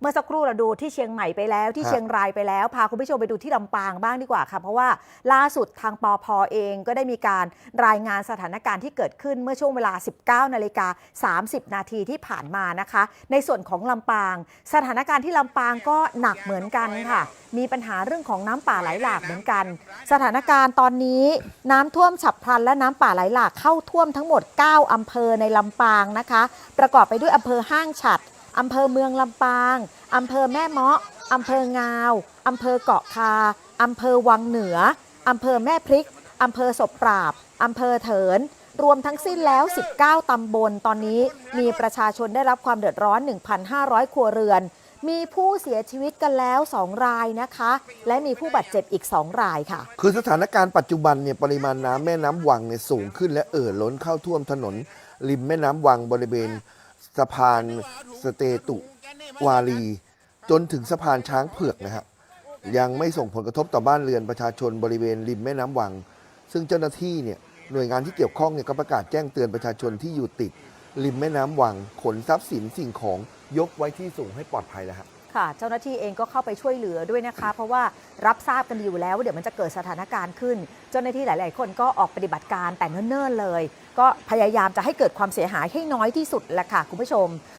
เมื่อสักครู่เราดูที่เชียงใหม่ไปแล้วที่ฮะเชียงรายไปแล้ว พาคุณผู้ชมไปดูที่ลำปางบ้างดีกว่าค่ะเพราะว่าล่าสุดทางปอพเองก็ได้มีการรายงานสถานการณ์ที่เกิดขึ้นเมื่อช่วงเวลา 19นาฬิกา30 นาทีที่ผ่านมานะคะ ในส่วนของลำปาง สถานการณ์ที่ลำปางก็หนักเหมือนกันค่ะ มีปัญหาเรื่องของน้ำป่าไหลหลากเหมือนกัน สถานการณ์ตอนนี้น้ำท่วมฉับพลันและน้ำป่าไหลหลากเข้าท่วมทั้งหมด 9อำเภอในลำปางนะคะ ประกอบไปด้วยอำเภอห้างฉัด อำเภอเมืองลำปางอำเภอแม่เมาะอำเภองาวอำเภอเกาะคาอำเภอวังเหนืออำเภอแม่พริกอำเภอศพปราบอำเภอเถิน รวมทั้งสิ้นแล้ว 19 ตำบล ตอนนี้มีประชาชนได้รับความเดือดร้อน 1,500 ครัวเรือน มีผู้เสียชีวิตกันแล้ว 2 รายนะคะ และมีผู้บาดเจ็บอีก 2 รายค่ะ คือสถานการณ์ปัจจุบันเนี่ยปริมาณน้ำแม่น้ำวังเนี่ยสูงขึ้นและเอ่อล้นเข้าท่วมถนน ริมแม่น้ำวังบริเวณ สะพานสเตตุวารีจนถึงสะพานช้างเผือกนะฮะยังไม่ส่งผลกระทบต่อบ้านเรือนประชาชนบริเวณริมแม่น้ำวัง ซึ่งเจ้าหน้าที่เนี่ยหน่วยงานที่เกี่ยวข้องเนี่ยก็ประกาศแจ้งเตือนประชาชนที่อยู่ติด ริมแม่น้ำวังขนทรัพย์สินสิ่งของยกไว้ที่สูงให้ปลอดภัยแล้วฮะ ค่ะ เจ้าหน้าที่เองก็เข้าไปช่วยเหลือด้วยนะคะ เพราะว่ารับทราบกันอยู่แล้วว่าเดี๋ยวมันจะเกิดสถานการณ์ขึ้น เจ้าหน้าที่หลาย ๆ คนก็ออกปฏิบัติการแต่เนิ่น ๆ เลย ก็พยายามจะให้เกิดความเสียหายให้น้อยที่สุดแหละค่ะคุณผู้ชม